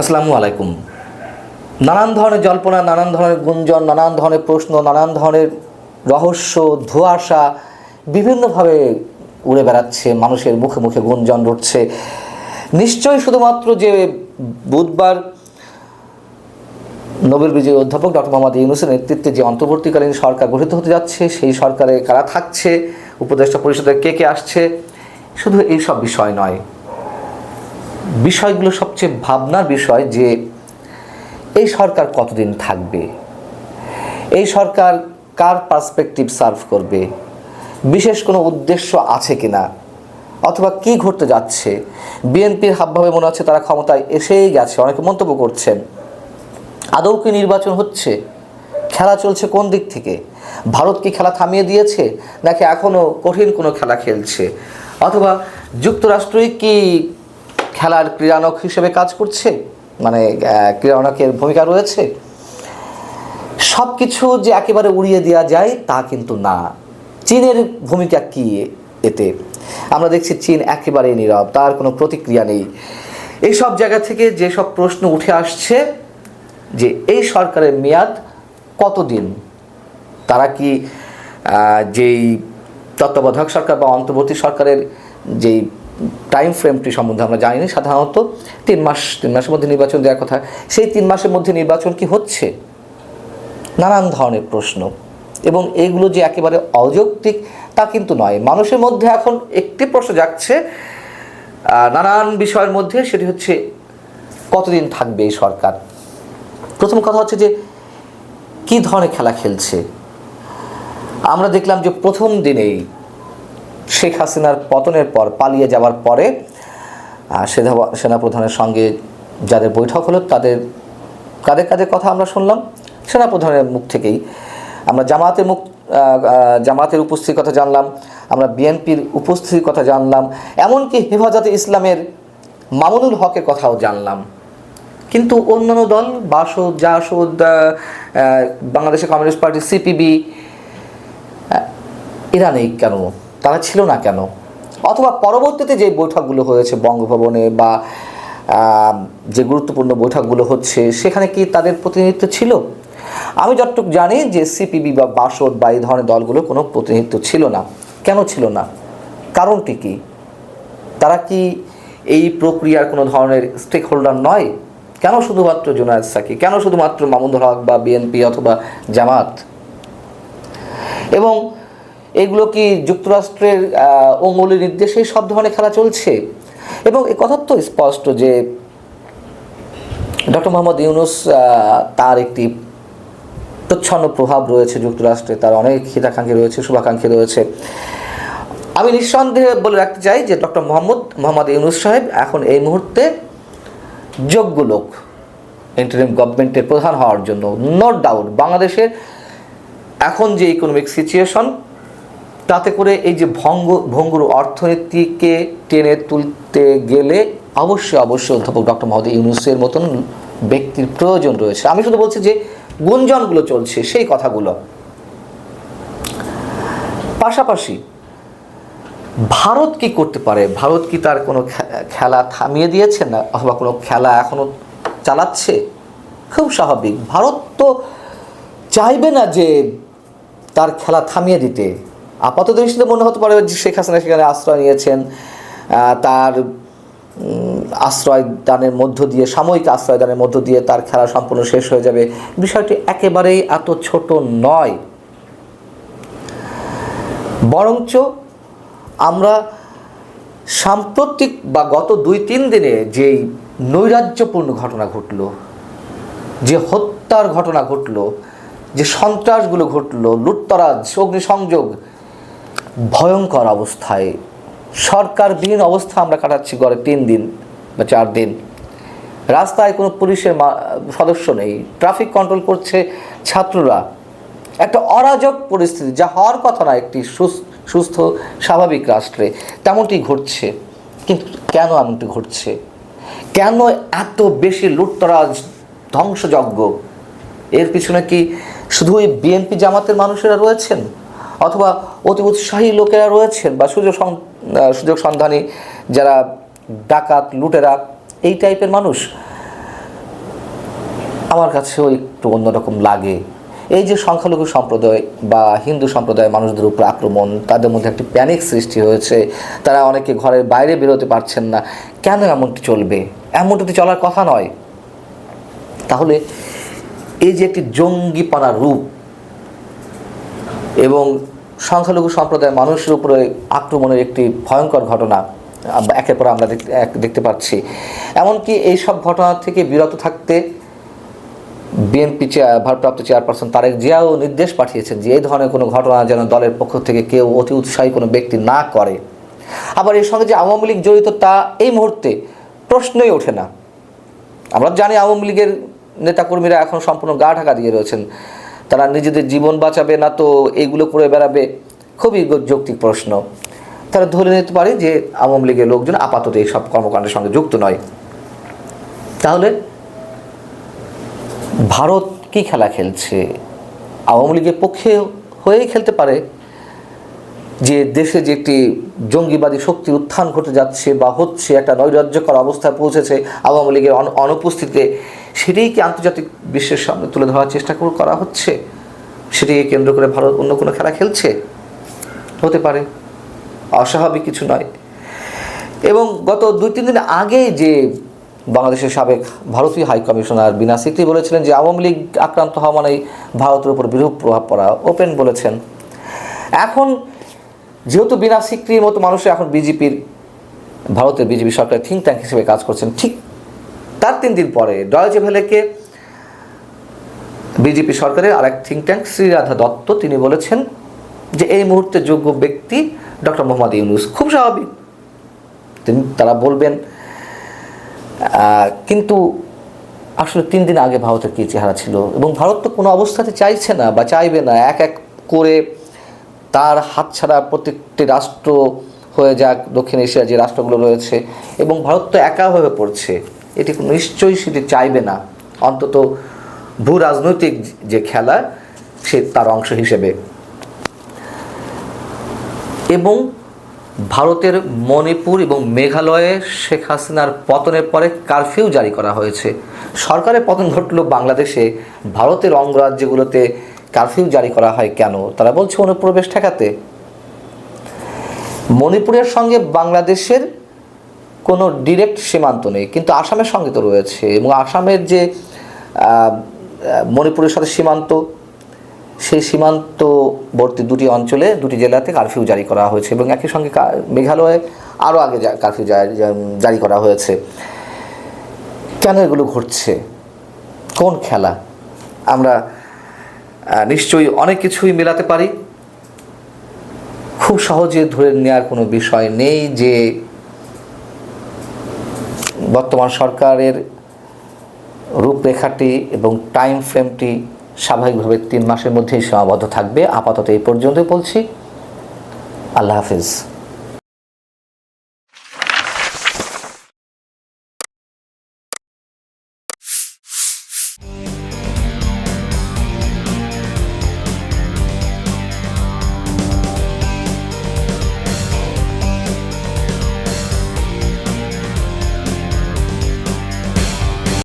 আসসালামু আলাইকুম। নানান ধরনের জল্পনা, নানান ধরনের গুঞ্জন, নানান ধরনের প্রশ্ন, নানান ধরনের রহস্য, ধোঁয়াশা বিভিন্নভাবে উড়ে বেড়াচ্ছে, মানুষের মুখে মুখে গুঞ্জন উঠছে নিশ্চয়ই শুধুমাত্র যে বুধবার নোবেল বিজয়ী অধ্যাপক ডক্টর মোহাম্মদ ইউনুসের নেতৃত্বে যে অন্তর্বর্তীকালীন সরকার গঠিত হতে যাচ্ছে, সেই সরকারে কারা থাকছে, উপদেষ্টা পরিষদের কে কে আসছে, শুধু এইসব বিষয় নয়। বিষয়গুলো সবচেয়ে ভাবনার বিষয় যে এই সরকার কতদিন থাকবে? এই সরকার কার পার্সপেক্টিভ সার্ভ করবে? বিশেষ কোনো উদ্দেশ্য আছে কি না অথবা কি ঘটতে যাচ্ছে? বিএনপির হাবভাবে মনে হচ্ছে তারা ক্ষমতায় এসেই গেছে, অনেকে মন্তব্য করছেন। আদৌ কি নির্বাচন হচ্ছে? খেলা চলছে কোন দিক থেকে? ভারত কি খেলা থামিয়ে দিয়েছে? নাকি এখনও কঠিন কোনো খেলা খেলছে? অথবা যুক্তরাষ্ট্রই কি খেলার ক্রীড়ানক হিসেবে কাজ করছে মানে ক্রীড়ানকের ভূমিকা রয়েছে। সব কিছু যে একেবারে উড়িয়ে দেওয়া যায় তা কিন্তু না। চীনের ভূমিকা কি এতে? আমরা দেখছি চীন একেবারে নীরব, তার কোনো প্রতিক্রিয়া নেই। এই সব জায়গা থেকে যেসব প্রশ্ন উঠে আসছে যে এই সরকারের মেয়াদ কতদিন? তারা কি যেই তত্ত্বাবধায়ক সরকার বা অন্তর্বর্তী সরকারের যেই টাইম ফ্রেমটি সম্বন্ধে আমরা জানি না সাধারণত তিন মাস, তিন মাসের মধ্যে নির্বাচন দেওয়ার কথা। সেই তিন মাসের মধ্যে নির্বাচন কি হচ্ছে? নানান ধরনের প্রশ্ন। এবং এইগুলো যে একেবারে অযৌক্তিক, তা কিন্তু নয়। মানুষের মধ্যে এখন একটি প্রশ্ন যাচ্ছে নানান বিষয়ের মধ্যে সেটি হচ্ছে, কতদিন থাকবে এই সরকার? প্রথম কথা হচ্ছে যে, কী ধরনের খেলা খেলছে? আমরা দেখলাম যে প্রথম দিনেই শেখ হাসিনার পতনের পর পালিয়ে যাওয়ার পরে সেনা- সেনাপ্রধানের সঙ্গে যাদের বৈঠক হলো, তাদের কাদের কাদের কথা আমরা শুনলাম? সেনাপ্রধানের মুখ থেকেই। আমরা জামাতের মুখ জামাতের উপস্থিতির কথা জানলাম, আমরা বিএনপির উপস্থিতির কথা জানলাম, এমনকি হেফাজতে ইসলামের মামুনুল হকের কথাও জানলাম। কিন্তু অন্যান্য দল, বাসদ, জাসদ বাংলাদেশের কমিউনিস্ট পার্টি, সিপিবি এরা নেই কেন? তারা ছিল না কেন? অথবা পরবর্তীতে যে বৈঠকগুলো হয়েছে বঙ্গভবনে বা যে গুরুত্বপূর্ণ বৈঠকগুলো হচ্ছে, সেখানে কি তাদের প্রতিনিধিত্ব ছিল? আমি যতটুকু জানি যে সিপিবি বা বাসদ বা এই ধরনের দলগুলো কোনো প্রতিনিধিত্ব ছিল না। কেন ছিল না? কারণটি কি? তারা কি এই প্রক্রিয়ার কোনো ধরনের স্টেক হোল্ডার নয়? কেন শুধুমাত্র জোনায়দ সাকি? কেন শুধুমাত্র মামুনুল হক বা বিএনপি অথবা জামাত? এবং এগুলো কি যুক্তরাষ্ট্রের অঙ্গুলি নির্দেশেই সব ধরনের খেলা চলছে? এবং এ কথা তো স্পষ্ট যে ডক্টর মোহাম্মদ ইউনুস তার একটি প্রচ্ছন্ন প্রভাব রয়েছে যুক্তরাষ্ট্রে, তার অনেক হিতাকাঙ্ক্ষী রয়েছে, শুভাকাঙ্ক্ষী রয়েছে। আমি নিঃসন্দেহে বলে রাখতে চাই যে ডক্টর মোহাম্মদ মোহাম্মদ ইউনুস সাহেব এখন এই মুহূর্তে যোগ্য লোক ইন্টারিম গভর্নমেন্টের প্রধান হওয়ার জন্য নো ডাউট বাংলাদেশের এখন যে ইকোনমিক সিচুয়েশন তাতে করে এই যে ভঙ্গ, ভঙ্গুর অর্থনীতিকে টেনে তুলতে গেলে অবশ্যই অবশ্যই অধ্যাপক ডক্টর মোহাম্মদ ইউনুসের মতন ব্যক্তির প্রয়োজন রয়েছে। আমি শুধু বলছি যে গুঞ্জনগুলো চলছে, সেই কথাগুলো। পাশাপাশি ভারত কি করতে পারে? ভারত কি তার কোনো খেলা থামিয়ে দিয়েছে না, অথবা কোনো খেলা এখনও চালাচ্ছে? খুব স্বাভাবিক। ভারত তো চাইবে না যে তার খেলা থামিয়ে দিতে। আপাতত দৃষ্টিতে মনে হতে পারে শেখ হাসিনা সেখানে আশ্রয় নিয়েছেন তার আশ্রয় দানের মধ্য দিয়ে, সাময়িক আশ্রয় দানের মধ্য দিয়ে তার খেলা সম্পূর্ণ শেষ হয়ে যাবে। বিষয়টি একেবারেই এত ছোট নয়। বরঞ্চ আমরা সাম্প্রতিক বা গত দুই তিন দিনে যেই নৈরাজ্যপূর্ণ ঘটনা ঘটলো, যে হত্যার ঘটনা ঘটলো, যে সন্ত্রাসগুলো ঘটলো, লুটতরাজ, অগ্নিসংযোগ ভয়ঙ্কর অবস্থায় সরকার সরকারবিহীন অবস্থা আমরা কাটাচ্ছি গড়ে তিন দিন বা চার দিন। রাস্তায় কোনো পুলিশের সদস্য নেই, ট্রাফিক কন্ট্রোল করছে ছাত্ররা। একটা অরাজক পরিস্থিতি, যা হওয়ার কথা না, একটি সুস- সুস্থ, স্বাভাবিক রাষ্ট্রে। তেমনটি ঘটছে। কিন্তু কেন এমনটি ঘটছে? কেন এত বেশি লুটতরাজ, ধ্বংসযজ্ঞ? এর পিছনে কি শুধু এই বিএনপি জামাতের মানুষেরা রয়েছেন? অথবা অতি উৎসাহী লোকেরা রয়েছেন বা সুযোগ সুযোগ সন্ধানী যারা ডাকাত, লুটেরা, এই টাইপের মানুষ, আমার কাছেও একটু অন্যরকম লাগে। এই যে সংখ্যালঘু সম্প্রদায় বা হিন্দু সম্প্রদায়ের মানুষদের উপর আক্রমণ, তাদের মধ্যে একটি প্যানিক সৃষ্টি হয়েছে, তারা অনেকে ঘরের বাইরে বেরোতে পারছেন না, কেন এমনটি চলবে? এমনটি চলার কথা নয়। তাহলে এই যে একটি জঙ্গিপনা রূপ এবং সংখ্যালঘু সম্প্রদায়ের মানুষের উপরে আক্রমণের একটি ভয়ঙ্কর ঘটনা একের পর আমরা দেখতে পাচ্ছি। এমনকি এই সব ঘটনা থেকে বিরত থাকতে বিএনপি চেয়ার ভারপ্রাপ্ত চেয়ারপারসন তারেক জিয়াও নির্দেশ পাঠিয়েছেন যে এই ধরনের কোনো ঘটনা যেন দলের পক্ষ থেকে কেউ অতি উৎসাহী কোনো ব্যক্তি না করে। আবার এর সঙ্গে যে আওয়ামী লীগ জড়িত তা এই মুহূর্তে প্রশ্নই ওঠে না। আমরা জানি আওয়ামী লীগের নেতাকর্মীরা এখন সম্পূর্ণ গা ঢাকা দিয়ে রয়েছেন। তারা নিজেদের জীবন বাঁচাবে না তো এইগুলো করে বেড়াবে? খুবই যৌক্তিক প্রশ্ন। তারা ধরে নিতে পারে যে আওয়ামী লীগের লোকজন আপাতত এই সব কর্মকাণ্ডের সঙ্গে যুক্ত নয়। তাহলে ভারত কি খেলা খেলছে? আওয়ামী লীগের পক্ষে হয়েই খেলতে পারে যে দেশে যে একটি জঙ্গিবাদী শক্তির উত্থান ঘটে যাচ্ছে বা হচ্ছে, একটা নৈরাজ্যকর অবস্থায় পৌঁছেছে আওয়ামী লীগের অনু- অনুপস্থিতিতে। সেটাই কি আন্তর্জাতিক বিশ্বের সামনে তুলে ধরার চেষ্টা করে হচ্ছে? সেটিকে কেন্দ্র করে ভারত অন্য কোনো খেলা খেলছে? হতে পারে। অস্বাভাবিক কিছু নয়। এবং গত দুই তিন দিন আগেই যে বাংলাদেশের সাবেক ভারতীয় হাই কমিশনার বিনা সিকরি বলেছিলেন যে আওয়ামী লীগ আক্রান্ত হওয়া মানেই ভারতের উপর বিরূপ প্রভাব পড়া ওপেন বলেছেন। এখন যেহেতু বিনা সিকরির মতো মানুষ এখন বিজেপির, ভারতের বিজেপি সরকারের থিঙ্ক ট্যাঙ্ক হিসেবে কাজ করছেন, ঠিক তার তিন দিন পরে ডয়েজে ভেলেকে বিজেপি সরকারের আরেক থিঙ্ক ট্যাঙ্ক শ্রীরাধা দত্ত, তিনি বলেছেন যে এই মুহূর্তে যোগ্য ব্যক্তি ডক্টর মোহাম্মদ ইউনুস। খুব স্বাভাবিক। তিনি, তারা বলবেন কিন্তু আসলে তিন দিন আগে ভারতের কী চেহারা ছিল? এবং ভারত তো কোনো অবস্থাতে চাইছে না বা চাইবে না। এক এক করে তার হাতছাড়া প্রত্যেকটি রাষ্ট্র হয়ে যাক, দক্ষিণ এশিয়ার যে রাষ্ট্রগুলো রয়েছে, এবং ভারত তো একা হয়ে পড়ছে। এটি নিশ্চয়ই সেটি চাইবে না। অন্তত ভূ রাজনৈতিক যে খেলা, সে তার অংশ হিসেবে। এবং ভারতের মণিপুর এবং মেঘালয়ে শেখ হাসিনার পতনের পরে কারফিউ জারি করা হয়েছে। সরকারের পতন ঘটল বাংলাদেশে। ভারতের অঙ্গরাজ্যগুলোতে কারফিউ জারি করা হয় কেন? তারা বলছে অনুপ্রবেশ ঠেকাতে। মণিপুরের সঙ্গে বাংলাদেশের কোনো ডিরেক্ট সীমান্ত নেই, কিন্তু আসামের সঙ্গে তো রয়েছে এবং আসামের যে মণিপুরের সাথে সীমান্ত, সেই সীমান্তবর্তী দুটি অঞ্চলে, দুটি জেলাতে কারফিউ জারি করা হয়েছে এবং একই সঙ্গে মেঘালয়ে আরও আগে কারফিউ জারি- করা হয়েছে। কেন এগুলো ঘটছে? কোন খেলা? আমরা নিশ্চয়ই অনেক কিছুই মেলাতে পারি। খুব সহজে ধরে নেওয়ার কোনো বিষয় নেই যে বর্তমান সরকারের রূপরেখাটি এবং টাইম ফ্রেমটি স্বাভাবিকভাবে তিন মাসের মধ্যেই সীমাবদ্ধ থাকবে। আপাতত এই পর্যন্তই বলছি। আল্লাহ হাফিজ।